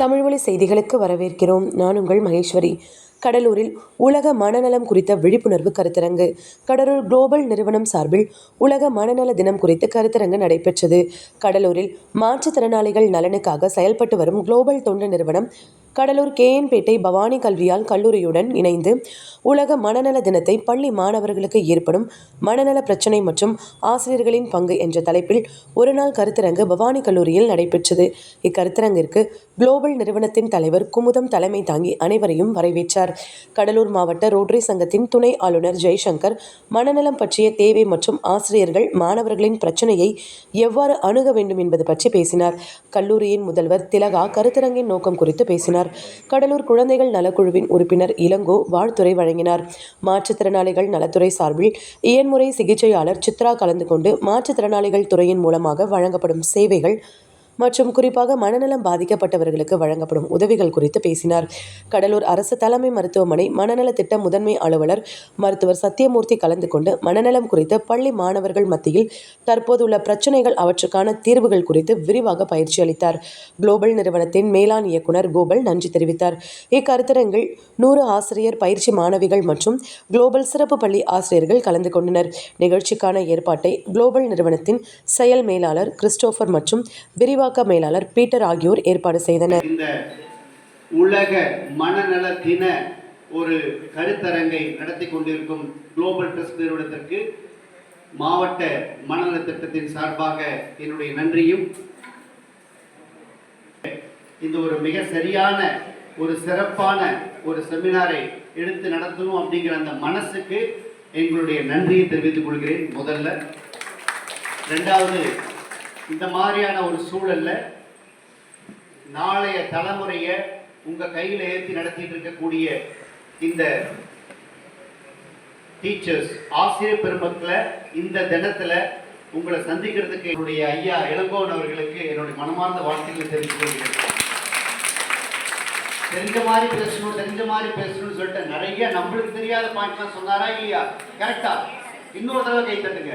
தமிழ்மொழி செய்திகளுக்கு வரவேற்கிறோம். நான் உங்கள் மகேஸ்வரி. கடலூரில் உலக மனநலம் குறித்த விழிப்புணர்வு கருத்தரங்கு. கடலூர் குளோபல் நிறுவனம் சார்பில் உலக மனநல தினம் குறித்து கருத்தரங்கு நடைபெற்றது. கடலூரில் மாற்றுத்திறனாளிகள் நலனுக்காக செயல்பட்டு வரும் குளோபல் தொண்டு நிறுவனம் கடலூர் கேஎன்பேட்டை பவானி கல்வியால் கல்லூரியுடன் இணைந்து உலக மனநல தினத்தை பள்ளி மாணவர்களுக்கு ஏற்படும் மனநல பிரச்சினை மற்றும் ஆசிரியர்களின் பங்கு என்ற தலைப்பில் ஒருநாள் கருத்தரங்கு பவானி கல்லூரியில் நடைபெற்றது. இக்கருத்தரங்கிற்கு குளோபல் நிறுவனத்தின் தலைவர் குமுதம் தலைமை தாங்கி அனைவரையும் வரவேற்றார். கடலூர் மாவட்ட ரோட்டரி சங்கத்தின் துணை ஆளுநர் ஜெய்சங்கர் மனநலம் பற்றிய தேவை மற்றும் ஆசிரியர்கள் மாணவர்களின் பிரச்சனையை எவ்வாறு அணுக வேண்டும் என்பது பற்றி பேசினார். கல்லூரியின் முதல்வர் திலகா கருத்தரங்கின் நோக்கம் குறித்து பேசினார். கடலூர் குழந்தைகள் நலக்குழுவின் உறுப்பினர் இளங்கோ வாழ்த்துறை வழங்கினார். மாற்றுத்திறனாளிகள் நலத்துறை சார்பில் இயன்முறை சிகிச்சையாளர் சித்ரா கலந்து கொண்டு மாற்றுத்திறனாளிகள் துறையின் மூலமாக வழங்கப்படும் சேவைகள் மற்றும் குறிப்பாக மனநலம் பாதிக்கப்பட்டவர்களுக்கு வழங்கப்படும் உதவிகள் குறித்து பேசினார். கடலூர் அரசு தலைமை மருத்துவமனை மனநல திட்ட முதன்மை அலுவலர் மருத்துவர் சத்தியமூர்த்தி கலந்து கொண்டு மனநலம் குறித்து பள்ளி மாணவர்கள் மத்தியில் தற்போதுள்ள பிரச்சினைகள் அவற்றுக்கான தீர்வுகள் குறித்து விரிவாக பயிற்சி அளித்தார். குளோபல் நிறுவனத்தின் மேலாண் இயக்குனர் கோபல் நன்றி தெரிவித்தார். இக்கருத்தரங்கில் நூறு ஆசிரியர் பயிற்சி மாணவிகள் மற்றும் குளோபல் சிறப்பு பள்ளி ஆசிரியர்கள் கலந்து கொண்டனர். நிகழ்ச்சிக்கான ஏற்பாட்டை குளோபல் நிறுவனத்தின் செயல் மேலாளர் கிறிஸ்டோபர் மற்றும் நிர்வாக மேலாளர் பீட்டர் ஆகியோர் ஏற்பாடு செய்தனர். இந்த உலக மனநல தின ஒரு கருத்தரங்கை நடத்தி கொண்டிருக்கும் குளோபல் ட்ரஸ்ட் நிறுவனத்திற்கு மாவட்ட மனநல திட்டத்தின் சார்பாக என்னுடைய நன்றியும் இந்த ஒரு மிக சரியான ஒரு சிறப்பான ஒரு செமினாரை எடுத்து நடத்தணும் அப்படிங்கிற அந்த மனசுக்கு எங்களுடைய நன்றியை தெரிவித்துக் கொள்கிறேன் முதல்ல. ரெண்டாவது இந்த மாதிரியான ஒரு சூழல்ல நாளைய தலைமுறையை உங்கள் கையில் ஏற்றி நடத்திட்டு இருக்கக்கூடிய இந்த டீச்சர்ஸ் ஆசிரியர் பெருமக்களை இந்த தினத்தில் உங்களை சந்திக்கிறதுக்கு என்னுடைய ஐயா இளங்கோவன் அவர்களுக்கு என்னுடைய மனமார்ந்த வாழ்த்துக்களை தெரிவித்துக் கொள்கிறேன். தெரிஞ்ச மாதிரி பேசணும் தெரிஞ்ச மாதிரி பேசணும்னு சொல்லிட்டு நிறைய நம்மளுக்கு தெரியாத பாயிண்ட்லாம் சொன்னாரா இல்லையா? கரெக்டா இன்னொரு தடவை கை தட்டுங்க.